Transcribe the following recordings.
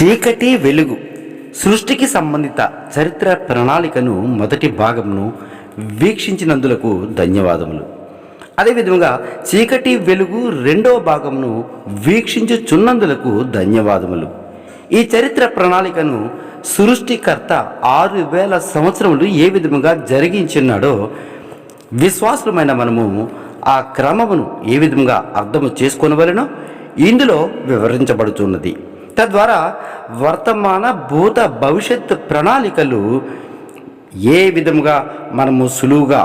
చీకటి వెలుగు. సృష్టికి సంబంధిత చరిత్ర ప్రణాళికను మొదటి భాగంను వీక్షించినందులకు ధన్యవాదములు. అదేవిధంగా చీకటి వెలుగు రెండవ భాగంను వీక్షించుచున్నందులకు ధన్యవాదములు. ఈ చరిత్ర ప్రణాళికను సృష్టికర్త ఆరు వేల సంవత్సరములు ఏ విధముగా జరిగించున్నాడో విశ్వాసులమైన మనము ఆ క్రమమును ఏ విధంగా అర్థము చేసుకోనవలనో ఇందులో వివరించబడుతున్నది తద్వారా వర్తమాన భూత భవిష్యత్ ప్రణాళికలు ఏ విధముగా మనము సులువుగా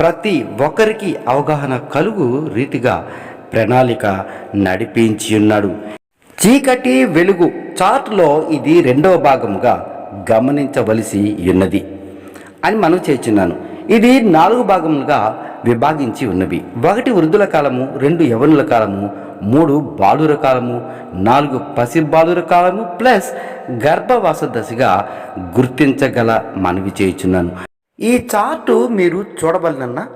ప్రతి ఒక్కరికి అవగాహన కలుగు రీతిగా ప్రణాళిక నడిపించి ఉన్నాడు. చీకటి వెలుగు చార్ట్లో ఇది రెండవ భాగముగా గమనించవలసి ఉన్నది అని మనం చేర్చున్నాను ఇది నాలుగు భాగములుగా విభాగించి ఉన్నవి. ఒకటి వృద్ధుల కాలము రెండు యవనుల కాలము మూడు బాలుర కాలము నాలుగు పసి బాలుర కాలము ప్లస్ గర్భవాస దశగా గుర్తించగల మనవి చేయుచున్నాను. ఈ చార్టు మీరు చూడవలనన్న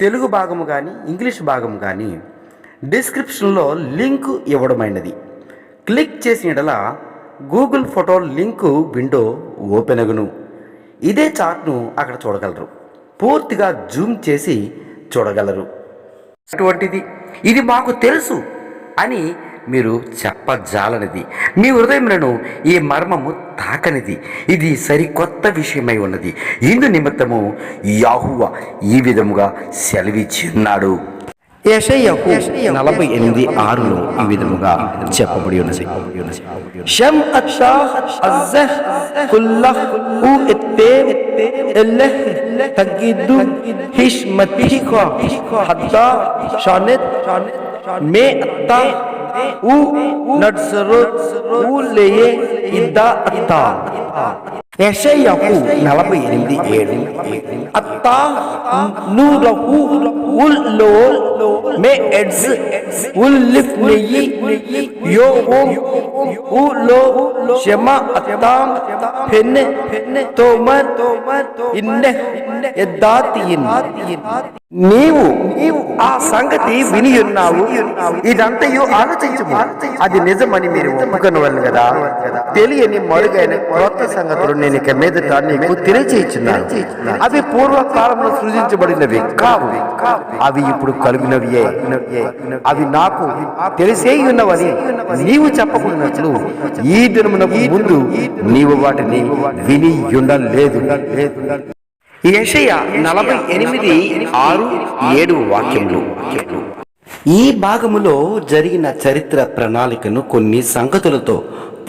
తెలుగు భాగము కానీ ఇంగ్లీష్ భాగము కానీ డిస్క్రిప్షన్లో లింక్ ఇవ్వడమైనది. క్లిక్ చేసిన Google photo link window open అగును ఇదే చార్ట్ను అక్కడ చూడగలరు. పూర్తిగా జూమ్ చేసి చూడగలరు. అటువంటిది. ఇది మాకు తెలుసు అని మీరు చెప్పజాలనిది. మీ హృదయములను ఈ మర్మము తాకనిది. ఇది సరికొత్త విషయమై ఉన్నది. ఇందు నిమిత్తము యాహువ ఈ విధముగా సెలవిచ్చిన్నాడు యెషయాకు నలభై ఎనిమిది ఆరులో ఈ విధముగా చెప్పబడి ఉన్నది. షమ్ అత్తా అజ్జహ్ కుల్లహ్ التين اللي تجدو هش متيكا حتى شانت مي أتا و نرسرو و ليه إدا أتا యెషయాకు నలభై ఎనిమిది ఏడు అత్తా నూరహు ఉల్లో మే ఎడ్స్ ఉల్ లిఫ్ నెయ్యి యో ఓ ఉ లో షమ అత్తా ఫెన్నె తోమర్ ఇన్నె ఎద్దాతియిన్ నీవు ఆ సంగతి విని ఉన్నావు ఇదంతయు ఆలోచించము అది నిజమని మీరు ఒప్పుకొనవలను కదా తెలియని మరుగైన కొత్త సంగతులు నేను ఇక మీదట నీకు తెలియచేయించున్నాను అవి పూర్వకాలంలో సృజించబడినవి కావు. అవి ఇప్పుడు కలిగినవియే. అవి నాకు తెలిసే ఉన్నవని నీవు చెప్పకున్నట్లు ఈ దినమునకు ముందు నీవు వాటిని విని ఉండలేదు. యషయ నలభై ఎనిమిది ఆరు ఏడు వాక్యములు. ఈ భాగములో జరిగిన చరిత్ర ప్రణాళికను కొన్ని సంగతులతో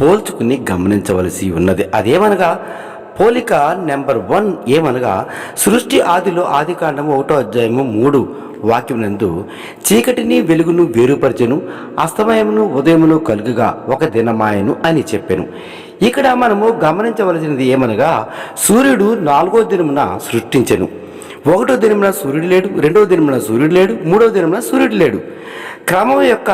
పోల్చుకుని గమనించవలసి ఉన్నది. అదేమనగా పోలిక నెంబర్ వన్ ఏమనగా సృష్టి ఆదిలో ఆదికాండము ఒకటో అధ్యాయము మూడు వాక్యం నందు చీకటిని వెలుగును వేరుపరచెను అస్తమయమును ఉదయమును కలుగుగా ఒక దినమాయను అని చెప్పాను. ఇక్కడ మనము గమనించవలసినది ఏమనగా సూర్యుడు నాలుగో దినమున సృష్టించెను. ఒకటో దినమున సూర్యుడు లేడు రెండవ దినమున సూర్యుడు లేడు మూడవ దినమున సూర్యుడు లేడు. క్రమం యొక్క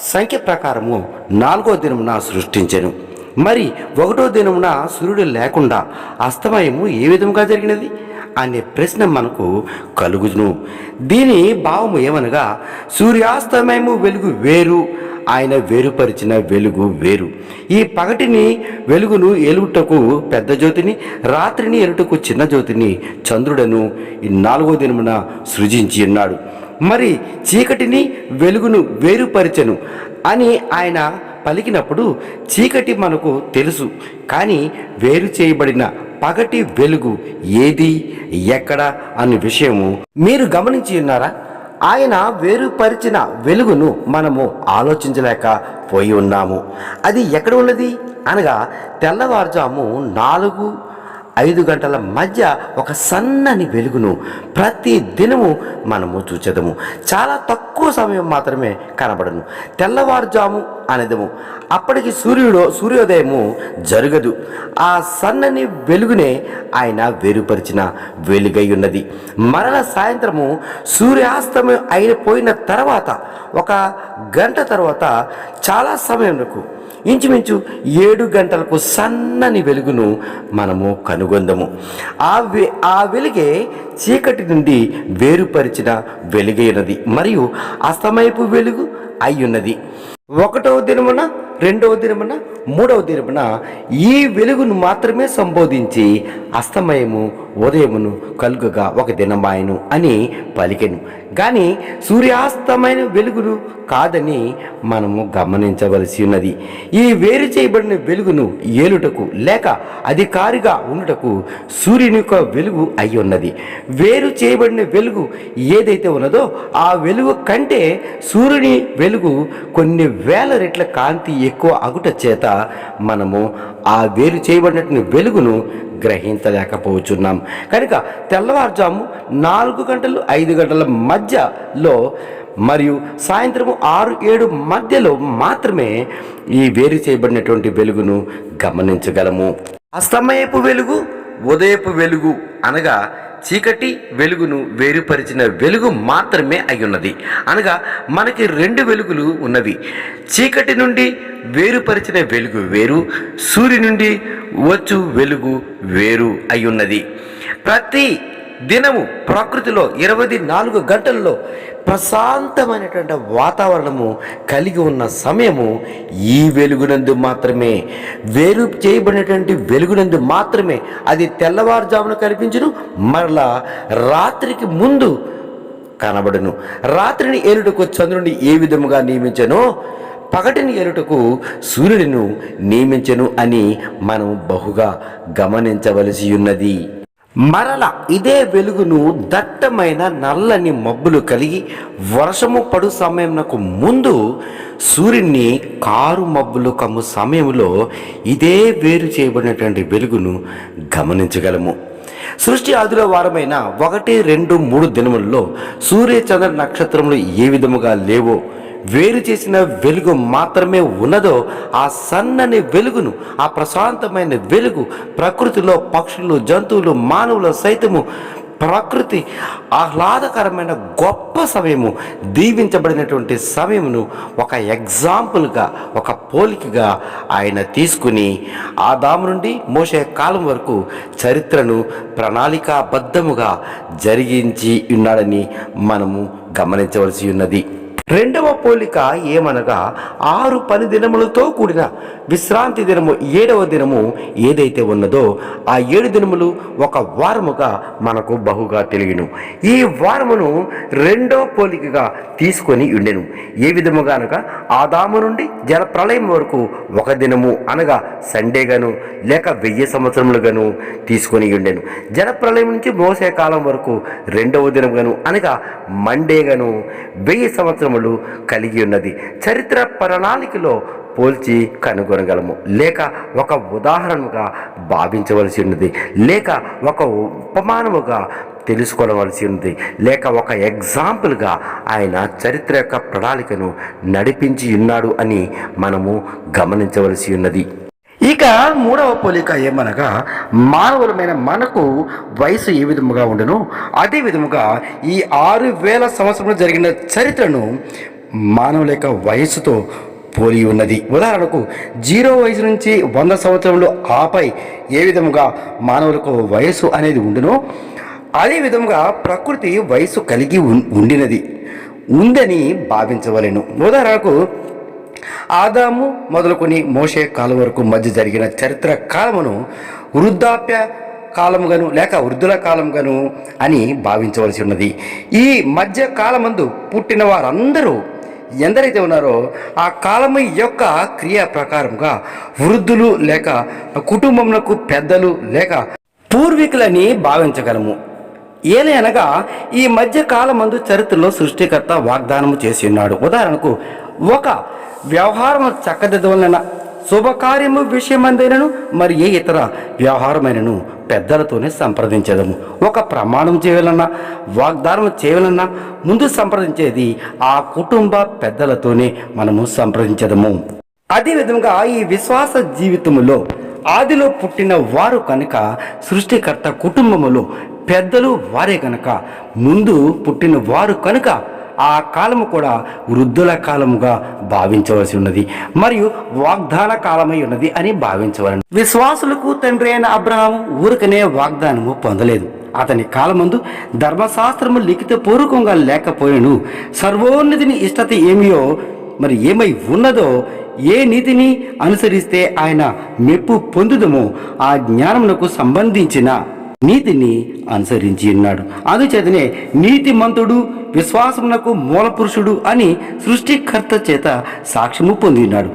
సంఖ్య ప్రకారము నాలుగో దినమున సృష్టించెను. మరి ఒకటో దినమున సూర్యుడు లేకుండా అస్తమయము ఏ విధముగా జరిగినది? అనే ప్రశ్న మనకు కలుగును. దీని భావము ఏమనగా సూర్యాస్తమయము వెలుగు వేరు ఆయన వేరుపరిచిన వెలుగు వేరు. ఈ పగటిని వెలుగును ఎలుగుటకు పెద్ద జ్యోతిని రాత్రిని ఎలుటకు చిన్న జ్యోతిని చంద్రుడను ఈ నాలుగో దినమున సృజించి ఉన్నాడు. మరి చీకటిని వెలుగును వేరుపరిచెను అని ఆయన పలికినప్పుడు చీకటి మనకు తెలుసు కానీ వేరు చేయబడిన పగటి వెలుగు ఏది ఎక్కడ అనే విషయము మీరు గమనించి ఉన్నారా? ఆయన వేరుపరిచిన వెలుగును మనము ఆలోచించలేక పోయి ఉన్నాము. అది ఎక్కడ ఉన్నది? అనగా తెల్లవారుజాము నాలుగు ఐదు గంటల మధ్య ఒక సన్నని వెలుగును ప్రతి దినము మనము చూచెదము. చాలా తక్కువ సమయం మాత్రమే కనబడను. తెల్లవారుజాము అనేదము. అప్పటికి సూర్యుడు సూర్యోదయము జరగదు. ఆ సన్నని వెలుగునే ఆయన వేరుపరిచిన వెలుగై ఉన్నది మరల సాయంత్రము సూర్యాస్తమయం అయిపోయిన తర్వాత ఒక గంట తర్వాత చాలా సమయంకు ఇంచుమించు ఏడు గంటలకు సన్నని వెలుగును మనము కనుగొందము. ఆ వె ఆ వెలుగే చీకటి నుండి వేరుపరిచిన వెలుగైనది మరియు అస్తమయపు వెలుగు అయ్యున్నది. ఒకటవ దినమున రెండవ దినమున మూడవ దినమున ఈ వెలుగును మాత్రమే సంబోధించి అస్తమయము ఉదయమును కలుగగా ఒక దినమాయను అని పలికెను. కానీ సూర్యాస్తమైన వెలుగును కాదని మనము గమనించవలసి ఉన్నది. ఈ వేరు చేయబడిన వెలుగును ఏలుటకు లేక అధికారిగా ఉండుటకు సూర్యుని యొక్క వెలుగు అయి ఉన్నది. వేరు చేయబడిన వెలుగు ఏదైతే ఉన్నదో ఆ వెలుగు కంటే సూర్యుని వెలుగు కొన్ని వేల రెట్ల కాంతి ఎక్కువ అగుట చేత మనము ఆ వేరు చేయబడినటువంటి వెలుగును గ్రహించలేకపోతున్నాం కనుక తెల్లవారుజాము నాలుగు గంటలు ఐదు గంటల మధ్యలో మరియు సాయంత్రం ఆరు ఏడు మధ్యలో మాత్రమే ఈ వేరు చేయబడినటువంటి వెలుగును గమనించగలము. అస్తమయపు వెలుగు ఉదయపు వెలుగు అనగా చీకటి వెలుగును వేరుపరిచిన వెలుగు మాత్రమే అయ్యున్నది. ఉన్నది అనగా మనకి రెండు వెలుగులు ఉన్నవి. చీకటి నుండి వేరుపరిచిన వెలుగు వేరు సూర్యు నుండి వచ్చు వెలుగు వేరు అయి ఉన్నది ప్రతి దినము ప్రకృతిలో ఇరవై నాలుగు గంటల్లో ప్రశాంతమైనటువంటి వాతావరణము కలిగి ఉన్న సమయము ఈ వెలుగునందు మాత్రమే. వేరు చేయబడినటువంటి వెలుగునందు మాత్రమే. అది తెల్లవారుజామున కనిపించును మరలా రాత్రికి ముందు కనబడును. రాత్రిని ఏలుటకు చంద్రుని ఏ విధముగా నియమించనో పగటిని ఎరుటకు సూర్యుడిను నియమించను అని మనం బహుగా గమనించవలసి ఉన్నది. మరల ఇదే వెలుగును దట్టమైన నల్లని మబ్బులు కలిగి వర్షము పడు సమయంకు ముందు సూర్యుని కారు మబ్బులు కమ్ము సమయంలో ఇదే వేరు చేయబడినటువంటి వెలుగును గమనించగలము. సృష్టి ఆదిలో వారమైన ఒకటి రెండు మూడు దినముల్లో సూర్య చంద్ర నక్షత్రములు ఏ విధముగా లేవో వేరు చేసిన వెలుగు మాత్రమే ఉన్నదో ఆ సన్నని వెలుగును ఆ ప్రశాంతమైన వెలుగు ప్రకృతిలో పక్షులు జంతువులు మానవులు సైతము ప్రకృతి ఆహ్లాదకరమైన గొప్ప సమయము దీవించబడినటువంటి సమయమును ఒక ఎగ్జాంపుల్గా ఒక పోలికగా ఆయన తీసుకుని ఆదాము నుండి మోసే కాలం వరకు చరిత్రను ప్రణాళికాబద్ధముగా జరిగించి ఉన్నాడని మనము గమనించవలసి ఉన్నది. రెండవ పోలిక ఏమనగా ఆరు పని దినములతో కూడిన విశ్రాంతి దినము ఏడవ దినము ఏదైతే ఉన్నదో ఆ ఏడు దినములు ఒక వారముగా మనకు బహుగా తెలియను. ఈ వారమును రెండవ పోలికగా తీసుకొని ఉండెను. ఏ విధముగా అనగా ఆదాము నుండి జల ప్రళయం వరకు ఒక దినము అనగా సండేగాను లేక వెయ్యి సంవత్సరములుగాను తీసుకొని ఉండెను. జల ప్రళయం నుంచి మోసే కాలం వరకు రెండవ దినముగాను అనగా మండేగాను వెయ్యి సంవత్సరములు కలిగి ఉన్నది. చరిత్ర ప్రణాళికలో పోల్చి కనుగొనగలము. లేక ఒక ఉదాహరణగా భావించవలసి ఉన్నది. లేక ఒక ఉపమానముగా తెలుసుకోవలసి ఉంది లేక ఒక ఎగ్జాంపుల్గా ఆయన చరిత్ర యొక్క ప్రణాళికను నడిపించి ఉన్నాడు అని మనము గమనించవలసి ఉన్నది. ఇక మూడవ పోలిక ఏమనగా మానవులమైన మనకు వయసు ఏ విధముగా ఉండను? అదే విధముగా ఈ ఆరు వేల సంవత్సరంలో జరిగిన చరిత్రను మానవుల యొక్క వయసుతో పోలి ఉన్నది. ఉదాహరణకు జీరో వయసు నుంచి వంద సంవత్సరంలో ఆపై ఏ విధముగా మానవులకు వయసు అనేది ఉండునో? అదే విధముగా ప్రకృతి వయసు కలిగి ఉండినది. ఉందని భావించవలెను. ఉదాహరణకు ఆదాము మొదలుకొని మోషే కాలం వరకు మధ్య జరిగిన చరిత్ర కాలమును వృద్ధాప్య కాలముగాను లేక వృద్ధుల కాలంగాను అని భావించవలసి ఉన్నది. ఈ మధ్య కాలమందు పుట్టిన వారందరూ ఎందరైతే ఉన్నారో ఆ కాలము యొక్క క్రియ ప్రకారంగా వృద్ధులు లేక కుటుంబములకు పెద్దలు లేక పూర్వీకులని భావించగలము. ఏలే అనగా ఈ మధ్య కాలమందు చరిత్రలో సృష్టికర్త వాగ్దానము చేసి ఉన్నాడు. ఉదాహరణకు ఒక వ్యవహారము చక్కదిద్దవలన శుభకార్యము విషయమందైనను మరి ఏ ఇతర వ్యవహారమైనను పెద్దలతోనే సంప్రదించదము. ఒక ప్రమాణం చేయాలన్నా వాగ్దానం చేయాలన్నా ముందు సంప్రదించేది ఆ కుటుంబ పెద్దలతోనే మనము సంప్రదించదము. అదేవిధంగా ఈ విశ్వాస జీవితములో ఆదిలో పుట్టిన వారు కనుక సృష్టికర్త కుటుంబములో పెద్దలు వారే కనుక ముందు పుట్టిన వారు కనుక ఆ కాలము కూడా వృద్ధుల కాలముగా భావించవలసి ఉన్నది. మరియు వాగ్దాన కాలమై ఉన్నది అని భావించవలను. విశ్వాసులకు తండ్రి అయిన అబ్రహాము ఊరికనే వాగ్దానము పొందలేదు. అతని కాలమందు ధర్మశాస్త్రము లిఖిత పూర్వకంగా లేకపోయినను సర్వోన్నతిని ఇష్టత ఏమియో మరి ఏమై ఉన్నదో ఏ నీతిని అనుసరిస్తే ఆయన మెప్పు పొందుదమో ఆ జ్ఞానమునకు సంబంధించిన నీతిని అనుసరించి ఉన్నాడు. అందుచేతనే నీతిమంతుడు విశ్వాసమునకు మూలపురుషుడు అని సృష్టికర్త చేత సాక్ష్యము పొందినాడు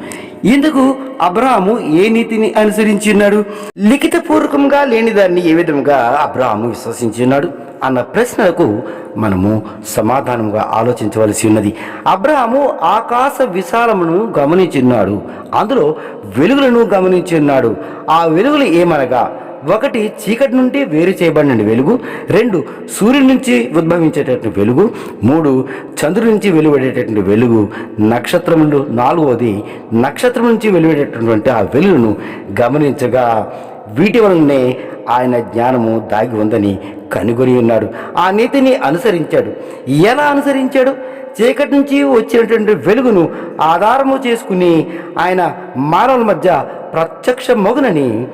ఇందుకు అబ్రాహాము ఏ నీతిని అనుసరించి ఉన్నాడు? లిఖిత పూర్వకంగా లేని దాన్ని ఏ విధముగా అబ్రాహాము విశ్వసించి ఉన్నాడు? అన్న ప్రశ్నలకు మనము సమాధానంగా ఆలోచించవలసి ఉన్నది. అబ్రాహము ఆకాశ విశాలమును గమనించున్నాడు అందులో వెలుగులను గమనించి ఉన్నాడు. ఆ వెలుగులు ఏమనగా ఒకటి చీకటి నుండి వేరు చేయబడిన వెలుగు రెండు సూర్యుడి నుంచి ఉద్భవించేటటువంటి వెలుగు మూడు చంద్రుడి నుంచి వెలువడేటటువంటి వెలుగు నక్షత్రములు నాలుగవది నక్షత్రం నుంచి వెలువడేటటువంటి ఆ వెలుగును గమనించగా వీటి వలననే ఆయన జ్ఞానము దాగి ఉందని కనుగొని ఉన్నాడు. ఆ నీతిని అనుసరించాడు. ఎలా అనుసరించాడు? చీకటి నుంచి వచ్చినటువంటి వెలుగును ఆధారము చేసుకుని ఆయన మానవుల మధ్య ప్రత్యక్ష మగునని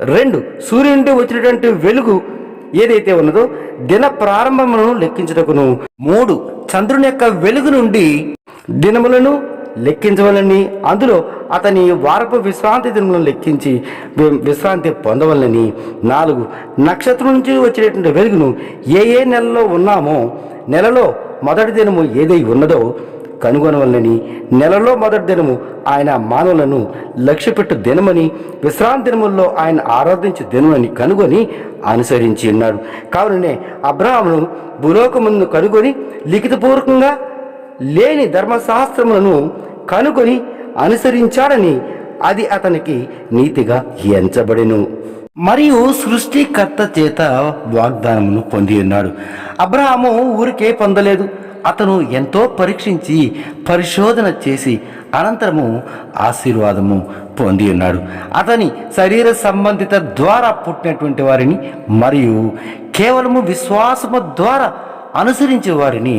రెండు సూర్యుడి నుండి వచ్చినటువంటి వెలుగు ఏదైతే ఉన్నదో దిన ప్రారంభమును లెక్కించుటకును. మూడు చంద్రుని యొక్క వెలుగు నుండి దినములను లెక్కించవలని అందులో అతని వారపు విశ్రాంతి దినములను లెక్కించి విశ్రాంతి పొందవలని నాలుగు నక్షత్రం నుంచి వచ్చేటువంటి వెలుగును ఏ ఏ నెలలో ఉన్నామో నెలలో మొదటి దినము ఏదై ఉన్నదో కనుగొనవలని నెలలో మొదటి దినము ఆయన మానవులను లక్ష్యపెట్టు దినమని విశ్రాంతి దినముల్లో ఆయన ఆరాధించు దినమని కనుగొని అనుసరించి ఉన్నాడు. కావుననే అబ్రాహ్మను భూలోకమును కనుగొని లిఖితపూర్వకంగా లేని ధర్మశాస్త్రములను కనుగొని అనుసరించాడని అది అతనికి నీతిగా ఎంచబడెను. మరియు సృష్టికర్త చేత వాగ్దానమును పొంది ఉన్నాడు. అబ్రహాము ఊరికే పొందలేదు. అతను ఎంతో పరీక్షించి పరిశోధన చేసి అనంతరము ఆశీర్వాదము పొంది ఉన్నాడు. అతని శరీర సంబంధిత ద్వారా పుట్టినటువంటి వారిని మరియు కేవలము విశ్వాసము ద్వారా అనుసరించే వారిని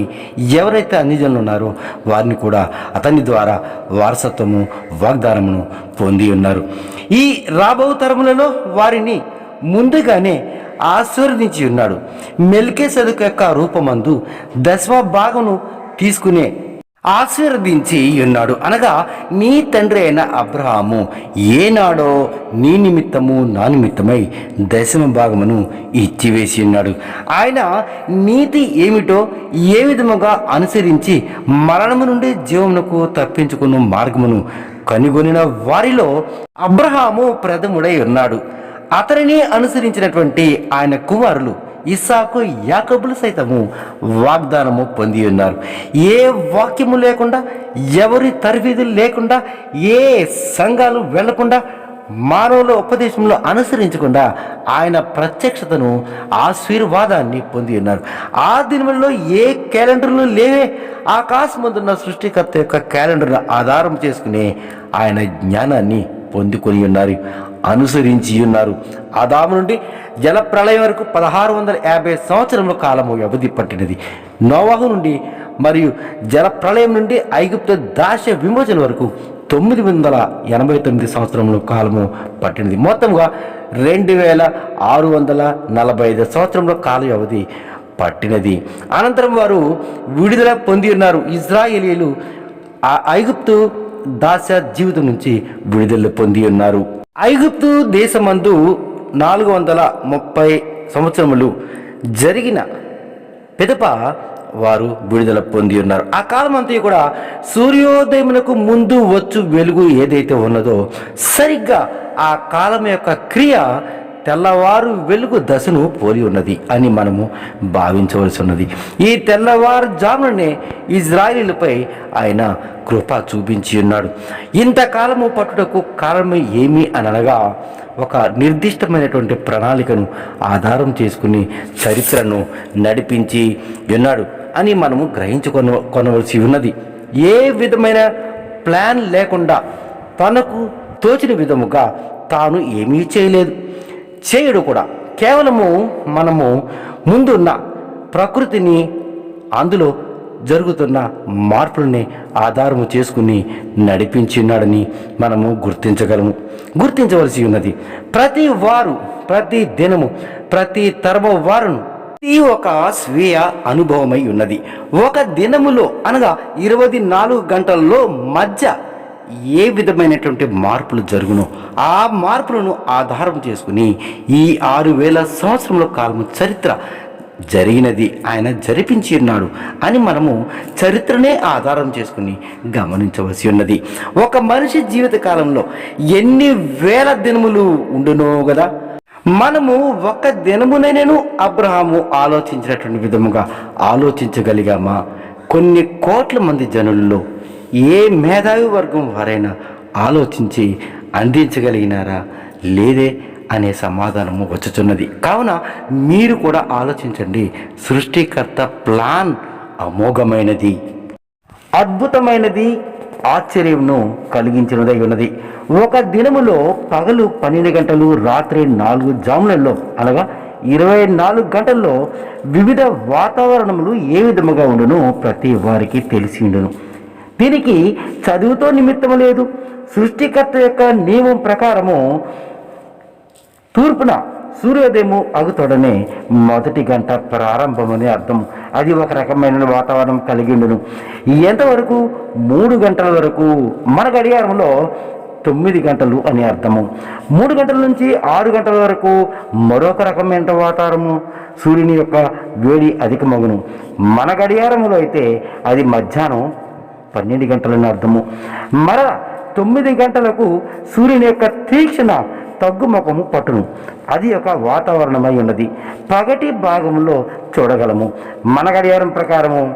ఎవరైతే అన్యజనులు ఉన్నారో వారిని కూడా అతని ద్వారా వారసత్వము వాగ్దానమును పొంది ఉన్నారు. ఈ రాబో తరములలో వారిని ముందుగానే ఆశీర్వదించి ఉన్నాడు మెల్కే సదుకు యొక్క రూపమందు దశమ భాగమును తీసుకునే ఆశీర్వదించి ఉన్నాడు అనగా నీ తండ్రి అయిన అబ్రహాము ఏనాడో నీ నిమిత్తము నా నిమిత్తమై దశమ భాగమును ఇచ్చివేసి ఉన్నాడు ఆయన నీతి ఏమిటో ఏ విధముగా అనుసరించి మరణము నుండి జీవమునకు తప్పించుకున్న మార్గమును కనుగొనిన వారిలో అబ్రహాము ప్రథముడై ఉన్నాడు. అతనిని అనుసరించినటువంటి ఆయన కుమారులు ఇస్సాకు యాకబులు సైతము వాగ్దానము పొంది ఉన్నారు. ఏ వాక్యము లేకుండా ఎవరి తరవీదులు లేకుండా ఏ సంఘాలు వెళ్ళకుండా మానవుల ఉపదేశంలో అనుసరించకుండా ఆయన ప్రత్యక్షతను ఆశీర్వాదాన్ని పొంది ఉన్నారు. ఆ దినములలో ఏ క్యాలెండర్లు లేవే ఆకాశముందున్న సృష్టికర్త యొక్క క్యాలెండర్ను ఆధారం చేసుకుని ఆయన జ్ఞానాన్ని పొందుకొని ఉన్నారు. అనుసరించి ఉన్నారు ఆదాము నుండి జలప్రళయం వరకు పదహారు వందల యాభై సంవత్సరముల కాలము వ్యవధి పట్టినది. నోవాహు నుండి మరియు జలప్రళయం నుండి ఐగుప్తు దాశ విమోచన వరకు తొమ్మిది వందల ఎనభై తొమ్మిది సంవత్సరముల కాలము పట్టినది. మొత్తంగా రెండు వేల ఆరు వందల నలభై ఐదు సంవత్సరముల కాల వ్యవధి పట్టినది. అనంతరం వారు విడుదల పొంది ఉన్నారు ఇజ్రాయేలీలు ఐగుప్తు దాస జీవితం నుంచి విడుదల పొంది ఉన్నారు ఐగుప్తు దేశమందు నాలుగు వందల ముప్పై సంవత్సరములు జరిగిన పిదప వారు విడుదల పొంది ఉన్నారు. ఆ కాలం అంతా కూడా సూర్యోదయమునకు ముందు వచ్చు వెలుగు ఏదైతే ఉన్నదో సరిగ్గా ఆ కాలం యొక్క క్రియ తెల్లవారు వెలుగు దశను పోలి ఉన్నది అని మనము భావించవలసి ఉన్నది. ఈ తెల్లవారు జామునే ఇజ్రాయిలీలపై ఆయన కృప చూపించి ఉన్నాడు. ఇంతకాలము పట్టుటకు కారణం ఏమి అని అనగా ఒక నిర్దిష్టమైనటువంటి ప్రణాళికను ఆధారం చేసుకుని చరిత్రను నడిపించి ఉన్నాడు అని మనము గ్రహించుకొన కొనవలసి ఉన్నది. ఏ విధమైన ప్లాన్ లేకుండా తనకు తోచిన విధముగా తాను ఏమీ చేయలేదు. చేయడు కూడా. కేవలము మనము ముందున్న ప్రకృతిని అందులో జరుగుతున్న మార్పులని ఆధారము చేసుకుని నడిపించినాడని మనము గుర్తించగలము. గుర్తించవలసి ఉన్నది ప్రతి వారు ప్రతి దినము ప్రతి తరమ వారును ఇది ఒక స్వీయ అనుభవమై ఉన్నది. ఒక దినములో అనగా ఇరవై నాలుగు గంటల్లో మధ్య ఏ విధమైనటువంటి మార్పులు జరుగునో ఆ మార్పులను ఆధారం చేసుకుని ఈ ఆరు వేల సంవత్సరంలో కాలము చరిత్ర జరిగినది ఆయన జరిపించి ఉన్నాడు అని మనము చరిత్రనే ఆధారం చేసుకుని గమనించవలసి ఉన్నది. ఒక మనిషి జీవిత కాలంలో ఎన్ని వేల దినములు ఉండునో కదా మనము ఒక దినమునైనను అబ్రహాము ఆలోచించినటువంటి విధముగా ఆలోచించగలిగామా? కొన్ని కోట్ల మంది జనుల్లో ఏ మేధావి వర్గం వారైనా ఆలోచించి అందించగలిగినారా? లేదే అనే సమాధానము వచ్చుచున్నది. కావున మీరు కూడా ఆలోచించండి. సృష్టికర్త ప్లాన్ అమోఘమైనది. అద్భుతమైనది. ఆశ్చర్యమును కలిగించినదై ఉన్నది. ఒక దినములో పగలు పన్నెండు గంటలు రాత్రి నాలుగు జాములలో అనగా ఇరవై నాలుగు గంటల్లో వివిధ వాతావరణములు ఏ విధముగా ఉండునో? ప్రతి వారికి తెలిసి ఉండును. దీనికి చదువుతో నిమిత్తం లేదు. సృష్టికర్త యొక్క నియమం ప్రకారము తూర్పున సూర్యోదయము అగుతోడనే మొదటి గంట ప్రారంభమని అర్థం అది ఒక రకమైన వాతావరణం కలిగి ఉండును ఎంతవరకు? మూడు గంటల వరకు. మన గడియారంలో తొమ్మిది గంటలు అని అర్థము. మూడు గంటల నుంచి ఆరు గంటల వరకు మరొక రకమైన వాతావరణము సూర్యుని యొక్క వేడి అధికమగును. మన గడియారములో అయితే అది మధ్యాహ్నం పన్నెండు గంటలని అర్థము. మర తొమ్మిది గంటలకు సూర్యుని యొక్క తీక్షణ తగ్గుముఖము పట్టును. అది ఒక వాతావరణమై ఉన్నది. పగటి భాగంలో చూడగలము. మన గడియారం ప్రకారము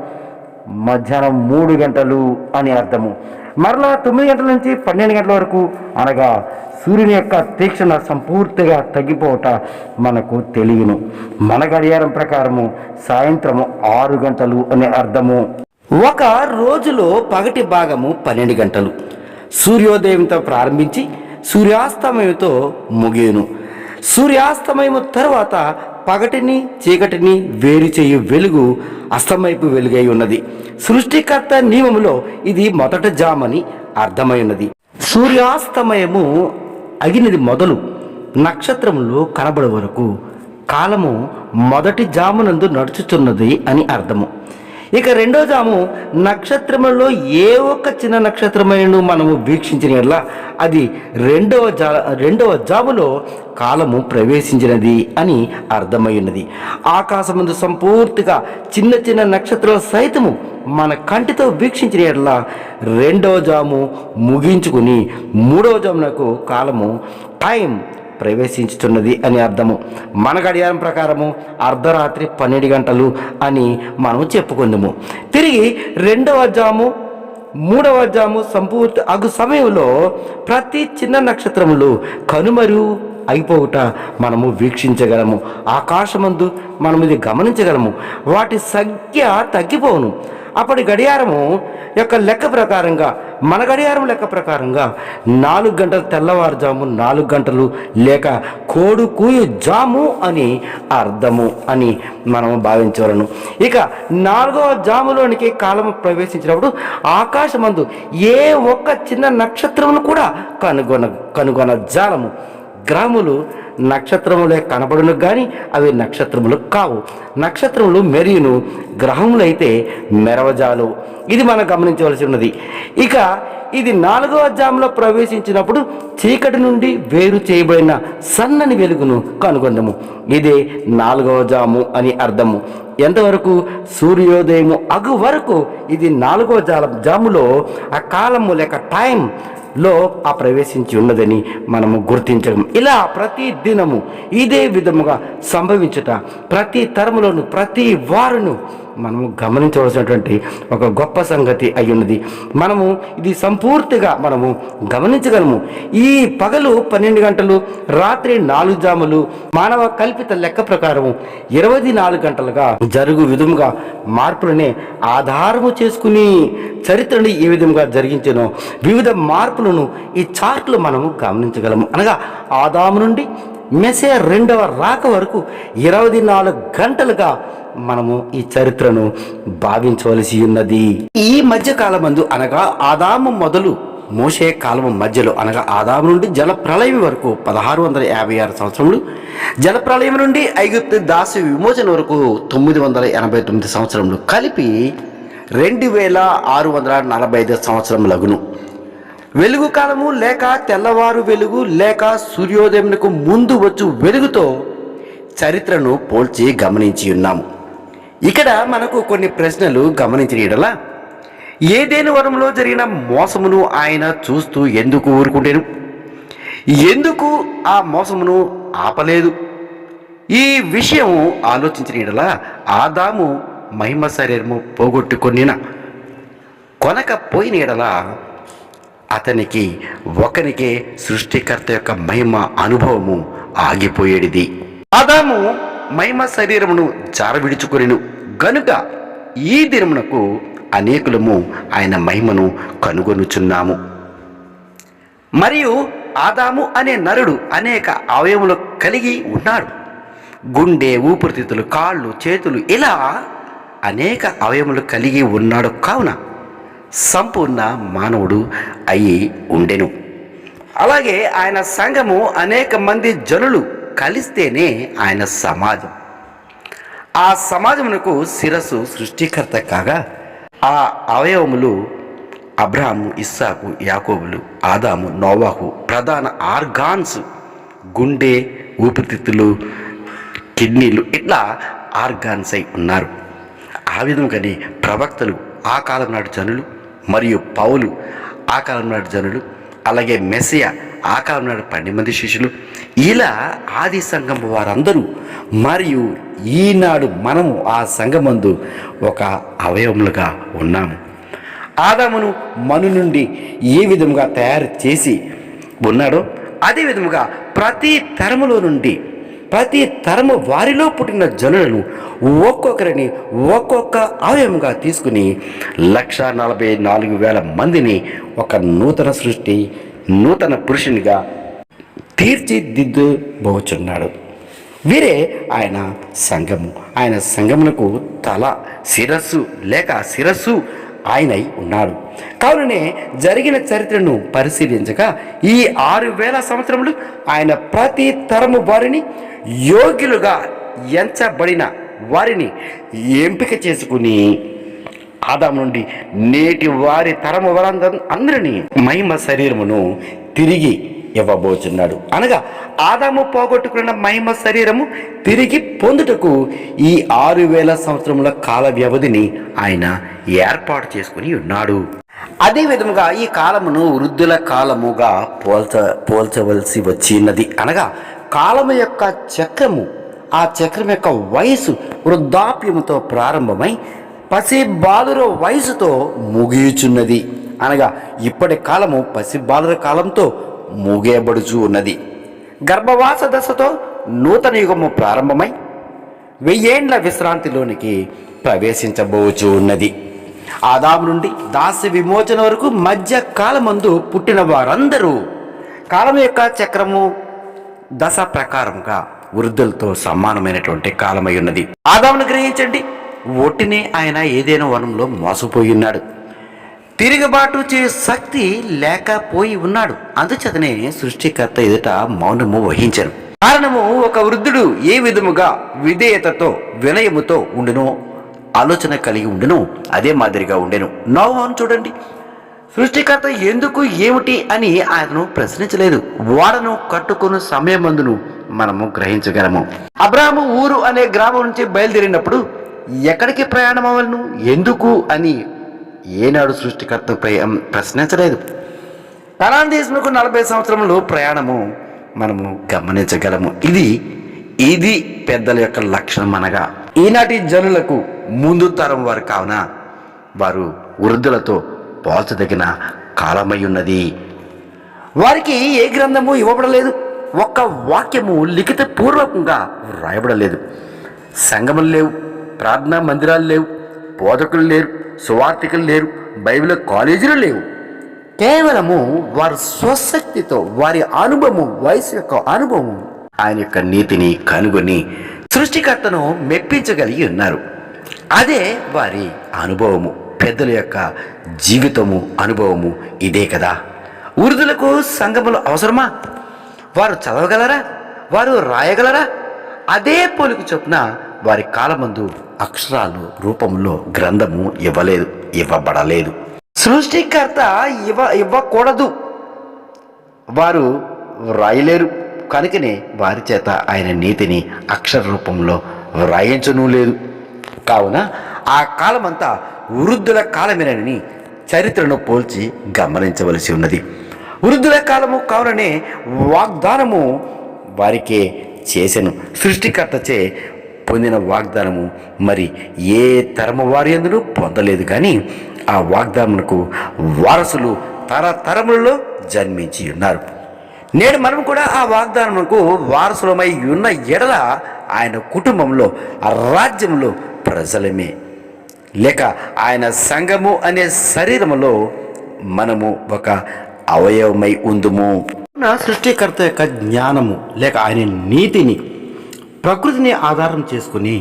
మధ్యాహ్నం మూడు గంటలు అని అర్థము. మరలా తొమ్మిది గంటల నుంచి పన్నెండు గంటల వరకు అనగా సూర్యుని యొక్క తీక్షణ సంపూర్తిగా తగ్గిపోవట మనకు తెలియను. మన గడియారం ప్రకారము సాయంత్రము ఆరు గంటలు అనే అర్థము. ఒక రోజులో పగటి భాగము పన్నెండు గంటలు. సూర్యోదయంతో ప్రారంభించి సూర్యాస్తమయంతో ముగియును. సూర్యాస్తమయము తర్వాత పగటిని చీకటిని వేరు చేయు వెలుగు అస్తమైపు వెలుగై ఉన్నది. సృష్టికర్త నియమములో ఇది మొదట జామని అర్థమై ఉన్నది. సూర్యాస్తమయము అగినది మొదలు నక్షత్రములో కనబడే వరకు కాలము మొదటి జామునందు నడుచుచున్నది అని అర్థము. ఇక రెండో జాము నక్షత్రములలో ఏ ఒక్క చిన్న నక్షత్రమైన మనము వీక్షించిన యెడల అది రెండవ జా రెండవ జాములో కాలము ప్రవేశించినది అని అర్థమైనది ఆకాశముందు సంపూర్తిగా చిన్న చిన్న నక్షత్రాలు సైతము మన కంటితో వీక్షించిన యెడల రెండవ జాము ముగించుకుని మూడవ జామునకు కాలము టైం ప్రవేశించుతున్నది అని అర్థము. మన గడియారం ప్రకారము అర్ధరాత్రి పన్నెండు గంటలు అని మనం చెప్పుకుందాము. తిరిగి రెండవ జాము మూడవ జాము సంపూర్తి అగు సమయంలో ప్రతి చిన్న నక్షత్రములు కనుమరు అయిపోవుట మనము వీక్షించగలము. ఆకాశమందు మనం ఇది గమనించగలము. వాటి సంఖ్య తగ్గిపోవును. అప్పటి గడియారము యొక్క లెక్క ప్రకారంగా మన గడియారం లెక్క ప్రకారంగా నాలుగు గంటలు తెల్లవారుజాము నాలుగు గంటలు లేక కోడు కూయు జాము అని అర్థము అని మనము భావించవలను. ఇక నాలుగవ జాములోనికి కాలము ప్రవేశించినప్పుడు ఆకాశమందు ఏ ఒక్క చిన్న నక్షత్రమును కూడా కనుగొన కనుగొన జాలము గ్రాములు నక్షత్రములే కనబడును కానీ అవి నక్షత్రములు కావు. నక్షత్రములు మెరియును గ్రహములైతే మెరవజాలు. ఇది మనం గమనించవలసి ఉన్నది. ఇక ఇది నాలుగో జాములో ప్రవేశించినప్పుడు చీకటి నుండి వేరు చేయబడిన సన్నని వెలుగును కనుగొందము. ఇదే నాలుగవ జాము అని అర్థము. ఎంతవరకు సూర్యోదయము అగు వరకు ఇది నాలుగవ జాల జాములో ఆ కాలము లేక టైం లో ఆ ప్రవేశించి ఉన్నదని మనము గుర్తించడం ఇలా ప్రతి దినము ఇదే విధముగా సంభవించుట ప్రతి తరములోను ప్రతి వారును మనము గమనించవలసినటువంటి ఒక గొప్ప సంగతి అయ్యున్నది. మనము ఇది సంపూర్తిగా మనము గమనించగలము. ఈ పగలు పన్నెండు గంటలు రాత్రి నాలుగు జాములు మానవ కల్పిత లెక్క ప్రకారము ఇరవై నాలుగు గంటలుగా జరుగు విధముగా మార్పులనే ఆధారము చేసుకుని చరిత్రని ఏ విధంగా జరిగించనో వివిధ మార్పులను ఈ చార్ట్లు మనము గమనించగలము. అనగా ఆదాము నుండి మెసే రెండవ రాక వరకు ఇరవై నాలుగు గంటలుగా మనము ఈ చరిత్రను భావించవలసి ఉన్నది. ఈ మధ్య కాలమందు అనగా ఆదాము మొదలు మోసే కాలం మధ్యలో అనగా ఆదాము నుండి జల ప్రళయం వరకు పదహారు వందల యాభై ఆరు సంవత్సరములు జల ప్రళయం నుండి ఐగుప్తు దాసి విమోచన వరకు తొమ్మిది వందల ఎనభై తొమ్మిది సంవత్సరములు కలిపి రెండు వేల ఆరు వందల నలభై ఐదు సంవత్సరములగును వెలుగు కాలము లేక తెల్లవారు వెలుగు లేక సూర్యోదయంకు ముందు వచ్చు వెలుగుతో చరిత్రను పోల్చి గమనించి ఉన్నాము. ఇక్కడ మనకు కొన్ని ప్రశ్నలు గమనించిన ఏదేని వరంలో జరిగిన మోసమును ఆయన చూస్తూ ఎందుకు ఊరుకుంటేను? ఎందుకు ఆ మోసమును ఆపలేదు? ఈ విషయం ఆలోచించిన యెడల ఆదాము మహిమ శరీరము పోగొట్టుకొనిన కొనకపోయిన ఎడలా అతనికి ఒకనికే సృష్టికర్త యొక్క మహిమ అనుభవము ఆగిపోయేడిది. ఆదాము మహిమ శరీరమును జారవిడుచుకొనిను. గనుక ఈ దినమునకు అనేకులము ఆయన మహిమను కనుగొనుచున్నాము. మరియు ఆదాము అనే నరుడు అనేక అవయములు కలిగి ఉన్నాడు. గుండె ఊపిరితిత్తులు కాళ్ళు చేతులు ఇలా అనేక అవయములు కలిగి ఉన్నాడు. కావున సంపూర్ణ మానవుడు అయి ఉండెను. అలాగే ఆయన సంఘము అనేక మంది జనులు కలిస్తేనే ఆయన సమాజం. ఆ సమాజమునకు శిరస్సు సృష్టికర్త కాగా ఆ అవయవములు అబ్రాహాము ఇస్సాకు యాకోబులు ఆదాము నోవాహు ప్రధాన ఆర్గాన్స్ గుండె ఊపిరితిత్తులు కిడ్నీలు ఇట్లా ఆర్గాన్స్ అయి ఉన్నారు. ఆ విధంగానే ప్రవక్తలు ఆ కాలం నాటి జనులు మరియు పౌలు ఆ కాలం నాటి జనులు అలాగే మెస్సియా ఆ కాలం నాటి పన్నెండు మంది శిష్యులు ఇలా ఆది సంఘం వారందరూ మరియు ఈనాడు మనము ఆ సంఘమందు ఒక అవయవములుగా ఉన్నాము. ఆదామును మను నుండి ఏ విధముగా తయారు చేసి ఉన్నాడో అదే విధముగా ప్రతి తరములో నుండి ప్రతి తరము వారిలో పుట్టిన జనులను ఒక్కొక్కరిని ఒక్కొక్క అవయవంగా తీసుకుని లక్ష నలభై నాలుగు వేల మందిని ఒక నూతన సృష్టి నూతన పురుషునిగా తీర్చిదిద్దుబోచున్నాడు వీరే ఆయన సంఘము. ఆయన సంఘమునకు తల శిరస్సు లేక శిరస్సు ఆయనై ఉన్నాడు కావుననే జరిగిన చరిత్రను పరిశీలించగా ఈ ఆరు వేల సంవత్సరములు ఆయన ప్రతి తరము వారిని యోగ్యులుగా ఎంచబడిన వారిని ఎంపిక చేసుకుని ఆదాం నుండి నేటి వారి తరము వారందరినీ మహిమ శరీరమును తిరిగి ఇవ్వబోచున్నాడు. అనగా ఆదాము పోగొట్టుకున్న మహిమ శరీరము తిరిగి పొందుటకు ఈ ఆరు వేల సంవత్సరముల కాల వ్యవధిని ఆయన ఏర్పాటు చేసుకుని ఉన్నాడు. అదే విధముగా ఈ కాలమును వృద్ధుల కాలముగా పోల్చ పోల్చవలసి వచ్చినది. అనగా కాలము యొక్క చక్రము ఆ చక్రం యొక్క వయసు వృద్ధాప్యముతో ప్రారంభమై పసి బాలుర వయసుతో ముగియుచున్నది. అనగా ఇప్పటి కాలము పసి బాలుర కాలంతో మూగేయబడుచు ఉన్నది. గర్భవాస దశతో నూతన యుగము ప్రారంభమై వెయ్యేండ్ల విశ్రాంతిలోనికి ప్రవేశించబోచు ఉన్నది. ఆదాము నుండి దాస్య విమోచన వరకు మధ్య కాలమందు పుట్టిన వారందరూ కాలం యొక్క చక్రము దశ ప్రకారంగా వృద్ధులతో సమానమైనటువంటి కాలమై ఉన్నది. ఆదామును గ్రహించండి. ఒట్టినే ఆయన ఏదైనా వనంలో మోసపోయి ఉన్నాడు. తిరుగుబాటు చే శక్తి లేకపోయి ఉన్నాడు. అందుచేతనే సృష్టికర్త ఎదుట మౌనము వహించను. కారణము ఒక వృద్ధుడు ఏ విధముగా విధేయతతో వినయముతో ఉండునో ఆలోచన కలిగి ఉండును అదే మాదిరిగా ఉండెను. నోవాను చూడండి. సృష్టికర్త ఎందుకు ఏమిటి అని ఆయనను ప్రశ్నించలేదు. వాడను కట్టుకున్న సమయమందును మనము గ్రహించగలము. అబ్రాహము ఊరు అనే గ్రామం నుంచి బయలుదేరినప్పుడు ఎక్కడికి ప్రయాణం అవ్వను ఎందుకు అని ఏనాడు సృష్టికర్త ప్రయ ప్రశ్నించలేదు. కనాన్ నలభై సంవత్సరంలో ప్రయాణము మనము గమనించగలము. ఇది ఇది పెద్దల యొక్క లక్షణం అనగా ఈనాటి జనులకు ముందు తరం వారు కావున వారు వృద్ధులతో పోల్చదగిన కాలమై ఉన్నది వారికి ఏ గ్రంథము ఇవ్వబడలేదు? ఒక్క వాక్యము లిఖిత పూర్వకంగా వ్రాయబడలేదు. సంగములు లేవు ప్రార్థనా మందిరాలు లేవు బోధకులు లేరు సువార్థికులు లేరు బైబిల్ కాలేజీలు లేవు. కేవలము వారి స్వశక్తితో వారి అనుభవము వయసు యొక్క అనుభవం ఆయన యొక్క నీతిని కనుగొని సృష్టికర్తను మెప్పించగలిగి ఉన్నారు. అదే వారి అనుభవము పెద్దల యొక్క జీవితము అనుభవము ఇదే కదా. వృద్ధులకు సంగములు అవసరమా? వారు చదవగలరా? వారు రాయగలరా? అదే పోలిక చొప్పున వారి కాలమందు అక్షరాలు రూపంలో గ్రంథము ఇవ్వలేదు ఇవ్వబడలేదు. సృష్టికర్త ఇవ్వ ఇవ్వకూడదు. వారు వ్రాయలేరు. కనుకనే వారి చేత ఆయన నీతిని అక్షర రూపంలో వ్రాయించను లేదు. కావున ఆ కాలమంతా వృద్ధుల కాలమేనని చరిత్రను పోల్చి గమనించవలసి ఉన్నది. వృద్ధుల కాలము కావుననే వాగ్దానము వారికే చేసెను. సృష్టికర్తచే పొందిన వాగ్దానము మరి ఏ తరము వారి అందును పొందలేదు. కానీ ఆ వాగ్దానమునకు వారసులు తరతరములలో జన్మించి ఉన్నారు. నేడు మనం కూడా ఆ వాగ్దానమునకు వారసులమై ఉన్న ఎడల ఆయన కుటుంబంలో ఆ రాజ్యంలో ప్రజలమే. లేక ఆయన సంఘము అనే శరీరములో మనము ఒక అవయవమై ఉందుము. సృష్టికర్త యొక్క జ్ఞానము లేక ఆయన నీతిని ప్రకృతిని ఆధారం చేసుకుని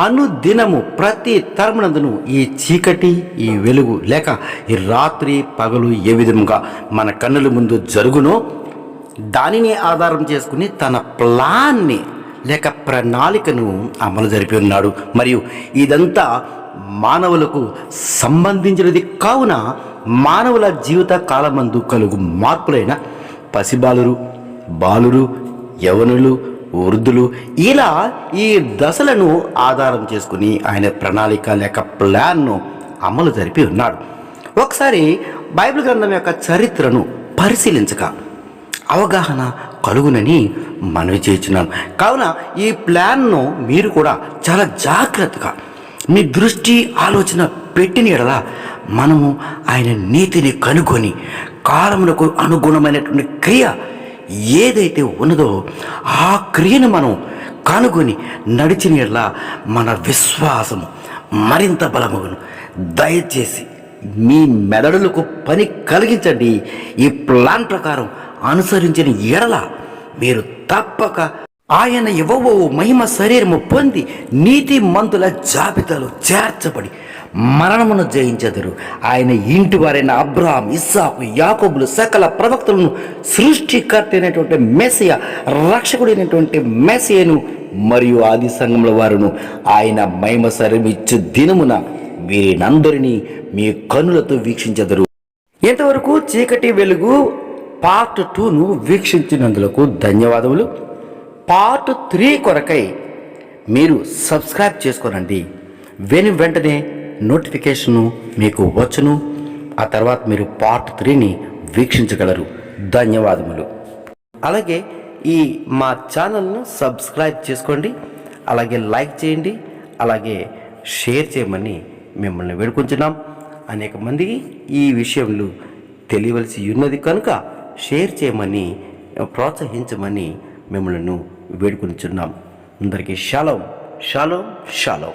అనుదినము ప్రతి తరమునందును ఈ చీకటి ఈ వెలుగు లేక ఈ రాత్రి పగలు ఏ విధముగా మన కన్నుల ముందు జరుగునో దానిని ఆధారం చేసుకుని తన ప్లాన్ని లేక ప్రణాళికను అమలు జరిపి ఉన్నాడు. మరియు ఇదంతా మానవులకు సంబంధించినది కావున మానవుల జీవిత కాలమందు కలుగు మార్పులైన పసిబాలురు బాలురు యవనులు వృద్ధులు ఇలా ఈ దశలను ఆధారం చేసుకుని ఆయన ప్రణాళిక లేక ప్లాన్ను అమలు జరిపి ఉన్నాడు. ఒకసారి బైబిల్ గ్రంథం యొక్క చరిత్రను పరిశీలించగా అవగాహన కలుగునని మనవి చేస్తున్నాను కావున ఈ ప్లాన్ను మీరు కూడా చాలా జాగ్రత్తగా మీ దృష్టి ఆలోచన పెట్టిన ఎడల మనము ఆయన నీతిని కనుగొని కాలమునకు అనుగుణమైనటువంటి క్రియ ఏదైతే ఉన్నదో ఆ క్రియను మనం కనుగొని నడిచిన ఎడల మన విశ్వాసము మరింత బలమగును. దయచేసి మీ మెదడులకు పని కలిగించండి. ఈ ప్లాన్ ప్రకారం అనుసరించిన ఎడల మీరు తప్పక ఆయన ఇవ్వబో మహిమ శరీరము పొంది నీతి మంతుల జాబితాలో చేర్చబడి మరణమును జయించెదరు. ఆయన ఇంటి వారైన అబ్రహాం ఇస్సాకు యాకబులు సకల ప్రవక్తలను సృష్టికర్త అయినటువంటి మెస్సియ రక్షకుడైనటువంటి మెసయను మరియు ఆది సంఘముల వారును ఆయన మహిమ శరీరం ఇచ్చు దినమున వీరినందరినీ మీ కన్నులతో వీక్షించెదరు. ఎంతవరకు చీకటి వెలుగు పార్ట్ టూను వీక్షించినందులకు ధన్యవాదములు. పార్ట్ త్రీ కొరకై మీరు సబ్స్క్రైబ్ చేసుకోనండి. వెను వెంటనే నోటిఫికేషను మీకు వచ్చును. ఆ తర్వాత మీరు పార్ట్ త్రీని వీక్షించగలరు. ధన్యవాదములు. అలాగే ఈ మా ఛానల్ను సబ్స్క్రైబ్ చేసుకోండి. అలాగే లైక్ చేయండి. అలాగే షేర్ చేయమని మిమ్మల్ని వేడుకుంటున్నాం. అనేక మందికి ఈ విషయంలో తెలియవలసి ఉన్నది కనుక షేర్ చేయమని ప్రోత్సహించమని మిమ్మల్ని వేడుకొనిచున్నాం అందరికీ షాలోం షాలోం షాలోం.